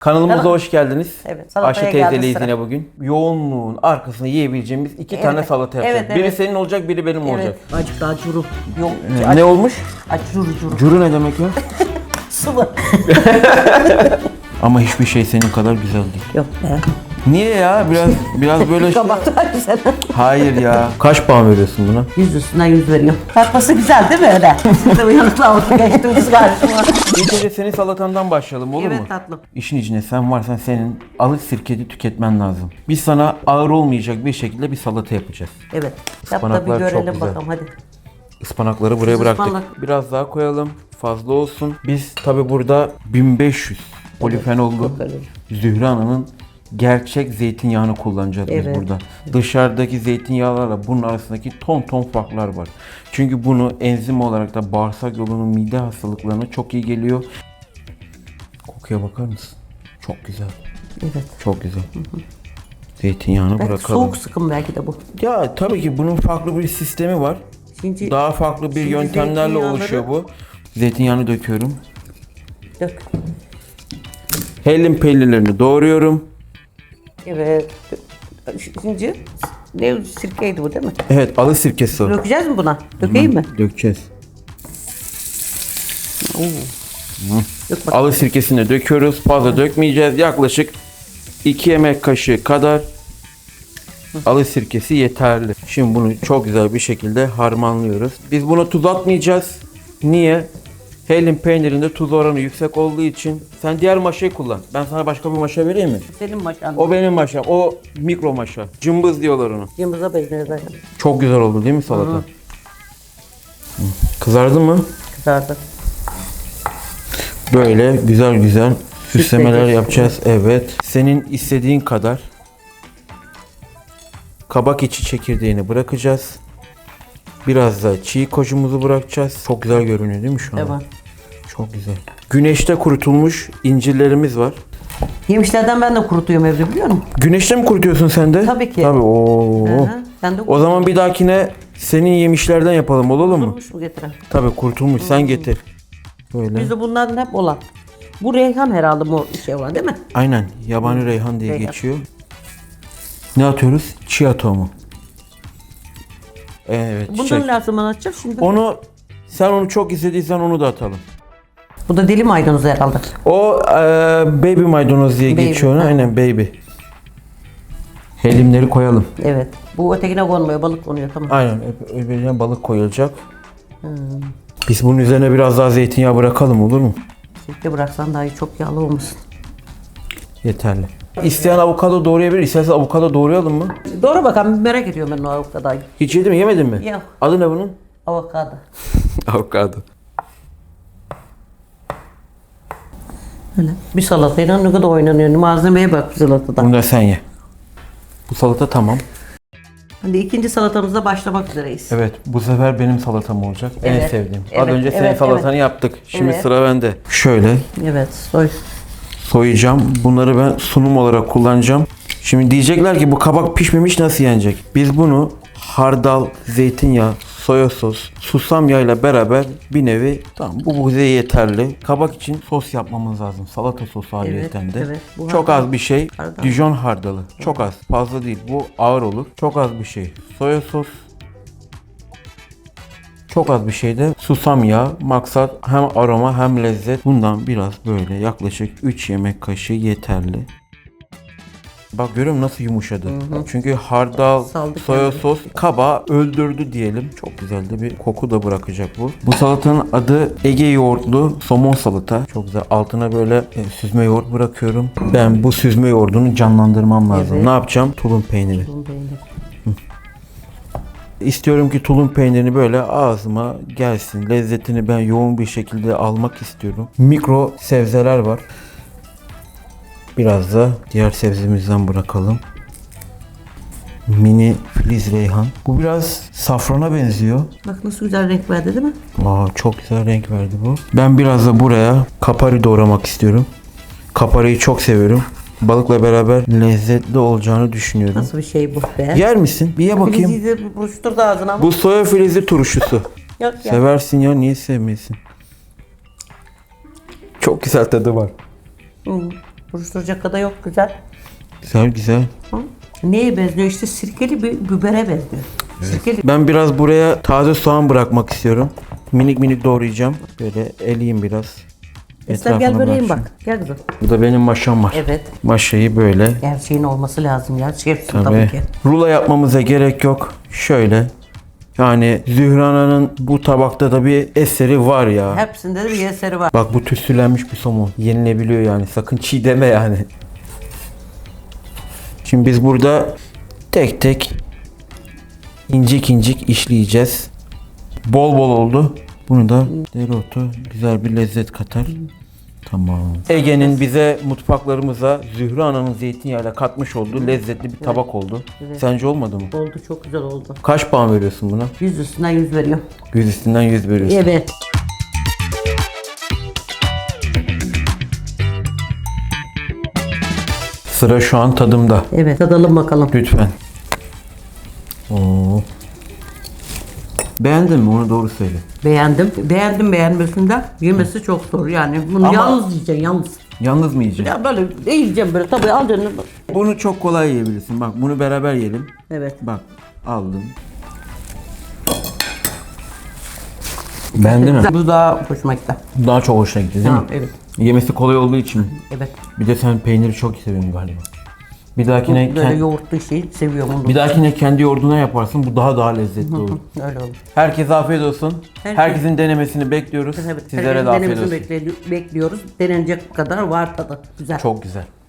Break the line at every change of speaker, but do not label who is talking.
Kanalımıza
Tamam.
hoş geldiniz.
Evet, salataya
Ayşe
geldi
teyzeleyiz
sıra.
yine bugün. Yoğunluğun arkasında yiyebileceğimiz iki
Evet.
tane salata yapacağız.
Evet,
Biri
evet.
senin olacak, biri benim olacak.
Evet. Acık daha curu. Yok.
Ne, ne olmuş?
Curu. Curu
ne demek ya?
Sıvı.
Ama hiçbir şey senin kadar güzel değil.
Yok be.
Niye ya? Biraz biraz böyle şey-
daha güzel.
Hayır ya. Kaç puan veriyorsun buna?
Yüz üstünden yüz veriyorum. Tatması güzel değil mi öyle? Siz de uyanıkla oturup geçtiniz karşıma.
İlk önce senin salatandan başlayalım olur mu?
Evet tatlım.
İşin içine sen varsan senin alıç sirketi tüketmen lazım. Biz sana ağır olmayacak bir şekilde bir salata yapacağız.
Evet. Yap da bir
Ispanaklar çok
görelim
güzel.
bakalım hadi.
Ispanakları buraya bıraktık.
Ispanak.
Biraz daha koyalım. Fazla olsun. Biz tabi burada 1500 polifenollu Zühre Hanım'ın gerçek zeytinyağını kullanacağız biz
Evet.
burada. Dışarıdaki zeytinyağlarla bunun arasındaki ton ton farklar var. Çünkü bunu enzim olarak da bağırsak yolunun mide hastalıklarına çok iyi geliyor. Kokuya bakar mısın? Çok güzel.
Evet.
Çok güzel. Zeytinyağını
Belki
bırakalım.
soğuk sıkım belki de bu.
Ya tabii ki bunun farklı bir sistemi var.
Şimdi
Daha farklı bir
Şimdi
yöntemlerle
zeytinyağları-
oluşuyor bu. Zeytinyağını döküyorum.
dök.
Hellim peynirlerini doğruyorum.
Evet. Şimdi ne sirkeydi bu değil mi?
Evet, alı sirkesi o.
Dökeceğiz mi buna? Dökeyim mi?
Dökeceğiz.
Dök bakalım.
Alı sirkesini döküyoruz. Fazla dökmeyeceğiz. Yaklaşık 2 yemek kaşığı kadar alı sirkesi yeterli. Şimdi bunu çok güzel bir şekilde harmanlıyoruz. Biz buna tuz atmayacağız. Niye? Hellim peynirinde tuz oranı yüksek olduğu için sen diğer maşayı kullan. Ben sana başka bir maşa vereyim mi?
Senin maşan.
O benim maşam. O mikro maşa. Cımbız diyorlar onu.
Yımıza benziyor zaten.
Çok güzel oldu değil mi salata? Hı. Kızardı mı?
Kızardı.
Böyle güzel güzel süslemeler
Süsleyeceğiz.
yapacağız. Evet. Senin istediğin kadar kabak içi çekirdeğini bırakacağız. Biraz da çiğ kocumuzu bırakacağız. Çok güzel görünüyor değil mi şu an?
Tamam.
Çok güzel. Güneşte kurutulmuş incirlerimiz var.
Yemişlerden ben de kurutuyorum evde biliyor musun?
Güneşte mi kurutuyorsun sen de?
Tabii ki.
Tabii. Oo.
Hı hı. Sen de
O zaman bir dahakine senin yemişlerden yapalım olur mu?
kurutulmuş mu getiren?
Tabii kurtulmuş. Sen getir. Böyle.
Bizde bunlardan hep olan. Bu reyhan herhalde bu şey olan değil mi?
Aynen. Yabani reyhan diye
Reyhan.
geçiyor. Ne atıyoruz? Chia tohumu. Evet.
Bundan
çiçek.
lazım atacağım şimdi.
Onu sen onu çok istediysen onu da atalım.
Bu da dili maydanozu herhalde.
O e, baby maydanoz diye
Baby,
geçiyor ona.
ha.
Aynen baby. Helimleri koyalım.
Evet. Bu ötekine konmuyor, balık konuyor tamam.
Aynen. öp- Öbürüne balık koyulacak. Biz bunun üzerine biraz daha zeytinyağı bırakalım olur mu?
Sirke bıraksan daha iyi çok yağlı olmasın.
Yeterli. İsteyen avokado doğrayabilir. İstersen avokado doğrayalım mı?
Doğru bakalım merak ediyorum ben o avokadoyu.
Hiç yedin mi? Yemedin mi?
Yok.
Adı ne bunun?
Avokado.
Avokado.
Öyle. Bir salatayla ne kadar oynanıyor. Malzemeye bak bir salatada.
Bunu da sen ye. Bu salata tamam.
Hadi ikinci salatamıza başlamak üzereyiz.
Evet, bu sefer benim salatam olacak. En
Evet,
sevdiğim. Az
evet,
önce senin
evet,
salatanı yaptık. Şimdi
Evet.
sıra bende. Şöyle
Evet. Soy.
soyacağım. Bunları ben sunum olarak kullanacağım. Şimdi diyecekler ki bu kabak pişmemiş nasıl yenecek? Biz bunu hardal, zeytinyağı, soya sos, susam yağıyla beraber bir nevi tamam bu bize yeterli. Kabak için sos yapmamız lazım. Salata sosu ayrıyeten de.
evet. Bu
Çok
hardal.
az bir şey.
Hardal.
Dijon hardalı. Çok az. Fazla değil. Bu ağır olur. Çok az bir şey. Soya sos, çok az bir şeyde susam yağı. Maksat hem aroma hem lezzet. Bundan biraz böyle yaklaşık 3 yemek kaşığı yeterli. Bak görüyor musun nasıl yumuşadı? Çünkü hardal,
Saldı
soya
kendini.
sos kaba öldürdü diyelim. Çok güzel de bir koku da bırakacak bu. Bu salatanın adı Ege yoğurtlu somon salata. Çok güzel. Altına böyle e, süzme yoğurt bırakıyorum. Ben bu süzme yoğurdunu canlandırmam lazım.
Evet.
Ne yapacağım? Tulum peyniri.
Bunu beğendim.
İstiyorum ki tulum peynirini böyle ağzıma gelsin. Lezzetini ben yoğun bir şekilde almak istiyorum. Mikro sebzeler var. Biraz da diğer sebzemizden bırakalım. Mini filiz reyhan. Bu biraz safrana benziyor.
Bak nasıl güzel renk verdi değil mi?
Aa, çok güzel renk verdi bu. Ben biraz da buraya kapari doğramak istiyorum. Kapariyi çok seviyorum. Balıkla beraber lezzetli olacağını düşünüyorum.
Nasıl bir şey bu be?
Yer misin? Bir ye bakayım.
Filizi buruşturdu ağzına ama.
Bu soya filizi turşusu.
Yok ya.
Seversin ya niye sevmeyesin? Çok güzel tadı var.
Hı. Buruşturacak kadar yok güzel.
Güzel güzel.
Hı? Neye benziyor işte sirkeli bir bibere benziyor. Sirkeli.
Ben biraz buraya taze soğan bırakmak istiyorum. Minik minik doğrayacağım. Böyle eleyeyim biraz.
Esra gel böreğim bak. Gel kızım.
Bu da benim maşam var.
Evet.
Maşayı böyle.
Gerçeğin olması lazım ya. Şefsin tabii,
Tabii.
ki.
Rulo yapmamıza gerek yok. Şöyle. Yani Zührana'nın bu tabakta da bir eseri var ya.
Hepsinde de bir eseri var.
Bak bu tütsülenmiş bir somon. Yenilebiliyor yani. Sakın çiğ deme yani. Şimdi biz burada tek tek incik incik işleyeceğiz. Bol bol oldu. Bunu da dereotu güzel bir lezzet katar. Tamam. Ege'nin bize mutfaklarımıza Zühre Ana'nın zeytinyağıyla katmış olduğu lezzetli bir tabak oldu. Sence olmadı mı?
Oldu çok güzel oldu.
Kaç puan veriyorsun buna?
Yüz üstünden yüz veriyorum.
100 üstünden 100 veriyorsun.
Evet.
Sıra şu an tadımda.
Evet tadalım bakalım.
Lütfen. Oo. Beğendin mi? Onu doğru söyle.
Beğendim. Beğendim beğenmesinden. Yemesi çok zor yani. Bunu
Ama-
yalnız yiyeceksin yalnız.
Yalnız mı yiyeceksin?
Ya böyle yiyeceğim böyle tabii alacaksın.
Bunu çok kolay yiyebilirsin. Bak bunu beraber yiyelim.
Evet.
Bak aldım. Beğendin mi?
Bu daha hoşuma gitti.
Daha çok hoşuna gitti değil mi?
evet.
Yemesi kolay olduğu için.
Evet.
Bir de sen peyniri çok seviyorsun galiba. Bir dahakine
Böyle
kend-
yoğurtlu şey seviyorum onu.
bir dahakine kendi yoğurduna yaparsın. Bu daha daha lezzetli olur.
Öyle olur.
Herkese afiyet olsun.
Herkes-
Herkesin denemesini bekliyoruz.
Evet.
Sizlere
herkesin
de afiyet
denemesini
olsun.
bekli- bekliyoruz. Denenecek kadar var tadı. Güzel.
Çok güzel.